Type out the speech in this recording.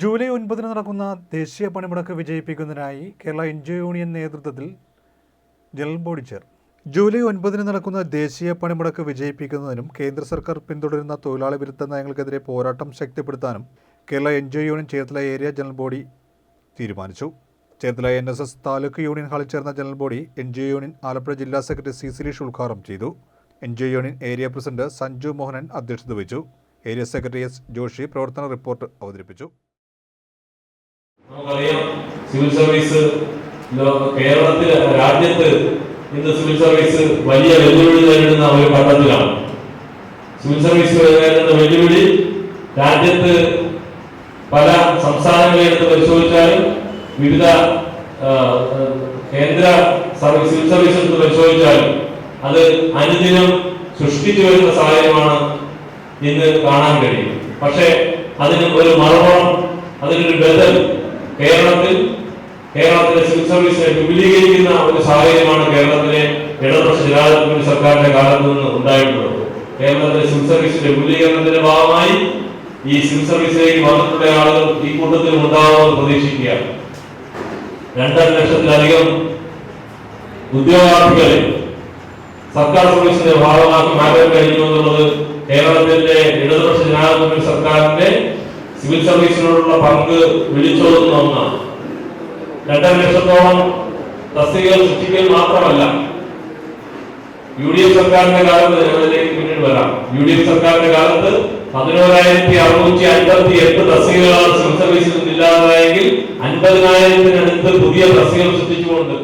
July ഒൻപതിന് നടക്കുന്ന ദേശീയ പണിമുടക്ക് വിജയിപ്പിക്കുന്നതിനായി Kerala N G O union നേതൃത്വത്തിൽ ജനറൽ ബോഡി ചേർ. ജൂലൈ ഒൻപതിന് നടക്കുന്ന ദേശീയ പണിമുടക്ക് വിജയിപ്പിക്കുന്നതിനും കേന്ദ്ര സർക്കാർ പിന്തുടരുന്ന തൊഴിലാളി വിരുദ്ധ നയങ്ങൾക്കെതിരെ പോരാട്ടം ശക്തിപ്പെടുത്താനും Kerala N G O union Cherthala area general body തീരുമാനിച്ചു. Cherthala N S S taluk union ഹാളിൽ ചേർന്ന general body N G union Alappuzha ജില്ലാ സെക്രട്ടറി സി സിലീഷ് ഉദ്ഘാടനം ചെയ്തു. N G union area president Sanju Mohanan അധ്യക്ഷത വഹിച്ചു. ഏരിയ സെക്രട്ടറി എസ് ജോഷി പ്രവർത്തന report അവതരിപ്പിച്ചു. നമുക്കറിയാം സിവിൽ സർവീസ് കേരളത്തിൽ രാജ്യത്ത് ഇന്ന് സിവിൽ സർവീസ് വലിയ വെല്ലുവിളി നേരിടുന്ന ഒരു ഘട്ടത്തിലാണ്. സിവിൽ സർവീസ് നേരിടുന്ന വെല്ലുവിളി രാജ്യത്ത് പല സംസ്ഥാനങ്ങളെ എടുത്ത് പരിശോധിച്ചാലും വിവിധ കേന്ദ്ര സർവീസ് സിവിൽ സർവീസ് എടുത്ത് പരിശോധിച്ചാലും അത് അനുദിനം സൃഷ്ടിച്ചു വരുന്ന സാഹചര്യമാണ് ഇന്ന് കാണാൻ കഴിയും പക്ഷേ അതിന് ഒരു മറുപണം അതിനൊരു ബദൽ കേരളത്തിൽ കേരളത്തിലെ സിവിൽ സർവീസിനെ വിപുലീകരിക്കുന്ന ഒരു സാഹചര്യമാണ് കേരളത്തിലെ ഇടതുപക്ഷ ജനാധിപത്യ സർക്കാരിന്റെ കാലത്ത് നിന്ന് ഉണ്ടായിട്ടുള്ളത്. കേരളത്തിലെ സിവിൽ സർവീസിന്റെ വിപുലീകരണത്തിന്റെ ഭാഗമായി ഈ സിവിൽ സർവീസിലേക്ക് വന്നിട്ടുള്ള ആളുകൾ ഈ കൂട്ടത്തിൽ ഉണ്ടാവുമെന്ന് പ്രതീക്ഷിക്കുകയാണ്. രണ്ടര ലക്ഷത്തിലധികം ഉദ്യോഗാർത്ഥികളെ സർക്കാർ സർവീസിന്റെ ഭാഗമാക്കി മാറ്റാൻ കഴിഞ്ഞു എന്നുള്ളത് കേരളത്തിന്റെ ഇടതുപക്ഷ ജനാധിപത്യ സർക്കാരിന്റെ സിവിൽ സർവീസിനോടുള്ള പങ്ക് വിളിച്ചോതുന്ന ഒന്നാണ്. രണ്ടര ലക്ഷത്തോളം തസ്തികകൾ സൃഷ്ടിക്കൽ മാത്രമല്ല യു ഡി എഫ് സർക്കാരിന്റെ കാലത്ത് ഞങ്ങളിലേക്ക് പിന്നീട് വരാം. യു ഡി എഫ് സർക്കാരിന്റെ കാലത്ത് പതിനോരായിരത്തി അറുന്നൂറ്റി അൻപത്തി എട്ട് തസ്തികകളാണ് സിവിൽ സർവീസിൽ നിന്നില്ലാതായെങ്കിൽ അൻപതിനായിരത്തിനടുത്ത് പുതിയ തസ്തികകൾ സൃഷ്ടിച്ചുകൊണ്ട്